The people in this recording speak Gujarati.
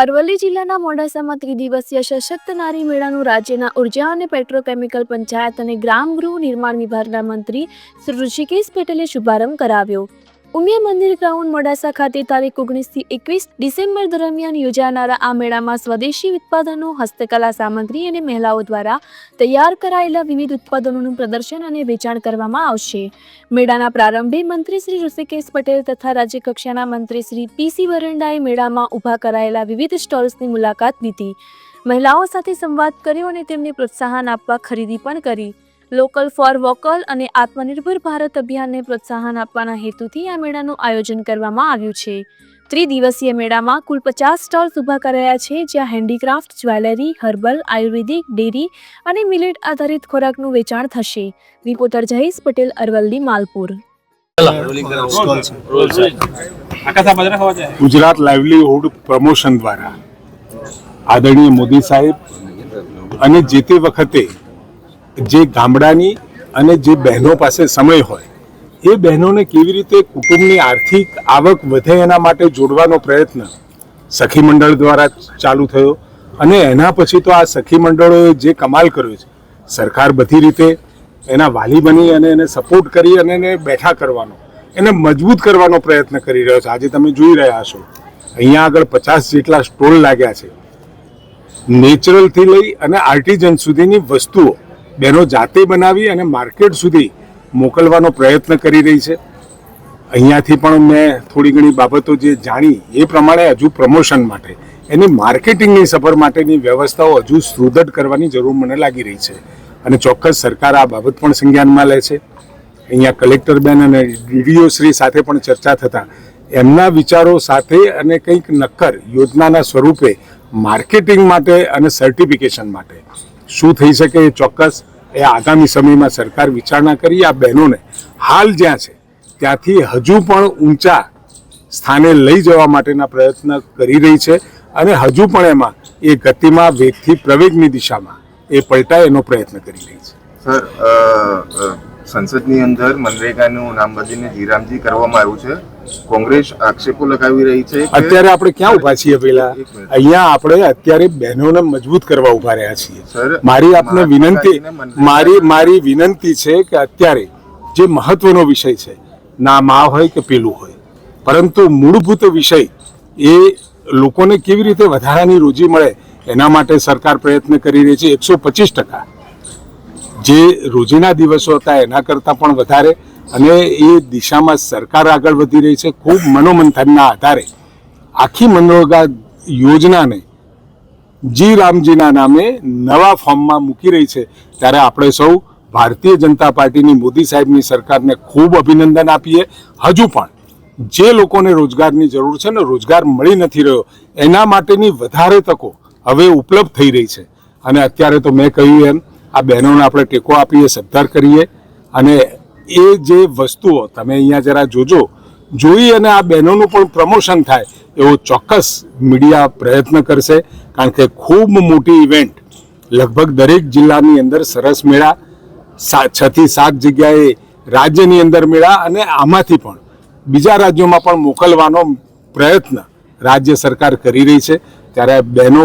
અરવલ્લી જિલ્લાના મોડાસામાં ત્રિદિવસીય સશક્ત નારી મેળાનું રાજ્યના ઊર્જા અને પેટ્રોકેમિકલ પંચાયત અને ગ્રામ ગૃહ નિર્માણ વિભાગના મંત્રી શ્રી ઋષિકેશ પટેલે શુભારંભ કરાવ્યો. ઉમિયા મંદિર ગ્રાઉન્ડ મોડાસા ખાતે તારીખ ઓગણીસથી એકવીસ ડિસેમ્બર દરમિયાન યોજાનારા આ મેળામાં સ્વદેશી ઉત્પાદનો, હસ્તકલા સામગ્રી અને મહિલાઓ દ્વારા તૈયાર કરાયેલા વિવિધ ઉત્પાદનોનું પ્રદર્શન અને વેચાણ કરવામાં આવશે. મેળાના પ્રારંભે મંત્રી શ્રી ઋષિકેશ પટેલ તથા રાજ્યકક્ષાના મંત્રી શ્રી પીસી વરંડાએ મેળામાં ઊભા કરાયેલા વિવિધ સ્ટોલ્સની મુલાકાત લીધી. મહિલાઓ સાથે સંવાદ કર્યો અને તેમને પ્રોત્સાહન આપવા ખરીદી પણ કરી. લોકલ ફોર વોકલ અને આત્મનિર્ભર ભારત અભિયાનને પ્રોત્સાહન આપવાના હેતુથી આ મેળાનું આયોજન કરવામાં આવ્યું છે. ત્રિદિવસીય મેળામાં કુલ પચાસ સ્ટોલ્સ ઊભા કરાયા છે જ્યાં handicraft jewellery herbal Ayurvedic dairy અને મિલેટ આધારિત ખોરાકનું વેચાણ થશે. Reporter Jayesh Patel Aravalli Malpur. Gujarat livelihood promotion દ્વારા આદરણીય મોદી સાહેબ અને જે તે વખતે જે ગામડાની અને જે બહેનો પાસે સમય હોય, એ બહેનોને કેવી રીતે કુટુંબની આર્થિક આવક વધે એના માટે જોડવાનો પ્રયત્ન સખી મંડળ દ્વારા ચાલુ થયો અને એના પછી તો આ સખી મંડળોએ જે કમાલ કર્યો છે, સરકાર બધી રીતે એના વાલી બની અને એને સપોર્ટ કરી અને એને બેઠા કરવાનો, એને મજબૂત કરવાનો પ્રયત્ન કરી રહ્યો છે. આજે તમે જોઈ રહ્યા છો, અહીંયા આગળ પચાસ જેટલા સ્ટોલ લાગ્યા છે. નેચરલથી લઈ અને આર્ટિઝન સુધીની વસ્તુઓ બહેનો જાતે બનાવી અને માર્કેટ સુધી મોકલવાનો પ્રયત્ન કરી રહી છે. અહીંયાથી પણ મેં થોડી ઘણી બાબતો જે જાણી, એ પ્રમાણે હજુ પ્રમોશન માટે, એની માર્કેટિંગની સફર માટેની વ્યવસ્થાઓ હજુ સુદૃઢ કરવાની જરૂર મને લાગી રહી છે. અને ચોક્કસ સરકાર આ બાબત પણ સંજ્ઞાનમાં લે છે. અહીંયા કલેક્ટર બેન અને ડીડીઓ શ્રી સાથે પણ ચર્ચા થતા, એમના વિચારો સાથે અને કંઈક નક્કર યોજનાના સ્વરૂપે માર્કેટિંગ માટે અને સર્ટિફિકેશન માટે. શું થઈ શકે એ ચોક્કસ એ આગામી સમયમાં સરકાર વિચારણા કરી, આ બહેનોને હાલ જ્યાં છે, ત્યાંથી હજુ પણ ઊંચા સ્થાને લઈ જવા માટેના પ્રયત્ન કરી રહી છે અને હજુ પણ એમાં એ ગતિમાં, વેગથી, પ્રવેગની દિશામાં એ પલટાય એનો પ્રયત્ન કરી રહી છે. સર સંસદની અંદર મનરેગાનું નામ બદલીને જીરામજી કરવામાં આવ્યું છે. કોંગ્રેસ આક્ષેપો લગાવી રહી છે અત્યારે આપણે ક્યાં ઊભા છીએ પેલા અહીંયા આપણે અત્યારે બહેનોને મજબૂત કરવા ઊભા રહ્યા છીએ. મારી આપને વિનંતી મારી મારી વિનંતી છે કે અત્યારે જે મહત્વનો વિષય છે ના મા હોય કે પેલું હોય પરંતુ મૂળભૂત વિષય એ લોકોને કેવી રીતે વધારાની રોજી મળે એના માટે સરકાર પ્રયત્ન કરી રહી છે. એકસો પચીસ ટકા. જે રોજીના દિવસો હતા એના કરતાં પણ વધારે અને એ દિશામાં સરકાર આગળ વધી રહી છે. ખૂબ મનોમંથનના આધારે આખી મનરેગા યોજનાને જી રામજીના નામે નવા ફોર્મમાં મૂકી રહી છે. ત્યારે આપણે સૌ ભારતીય જનતા પાર્ટીની મોદી સાહેબની સરકારને ખૂબ અભિનંદન આપીએ. હજુ પણ જે લોકોને રોજગારની જરૂર છે ને રોજગાર મળી નથી રહ્યો, એના માટેની વધારે તકો હવે ઉપલબ્ધ થઈ રહી છે. અને અત્યારે તો મેં કહ્યું એમ, આ બહેનોને આપણે ટેકો આપીએ સદ્ધાર કરીએ અને એ જે વસ્તુઓ તમે અહીંયા જરા જોજો, જોઈ અને આ બહેનોનું પણ પ્રમોશન થાય એવો ચોક્કસ મીડિયા પ્રયત્ન કરશે, કારણ કે ખૂબ મોટી ઇવેન્ટ લગભગ દરેક જિલ્લાની અંદર સરસ મેળા છ થી સાત જગ્યાએ રાજ્યની અંદર મેળા અને આમાંથી પણ બીજા રાજ્યોમાં પણ મોકલવાનો પ્રયત્ન રાજ્ય સરકાર કરી રહી છે. ત્યારે બહેનો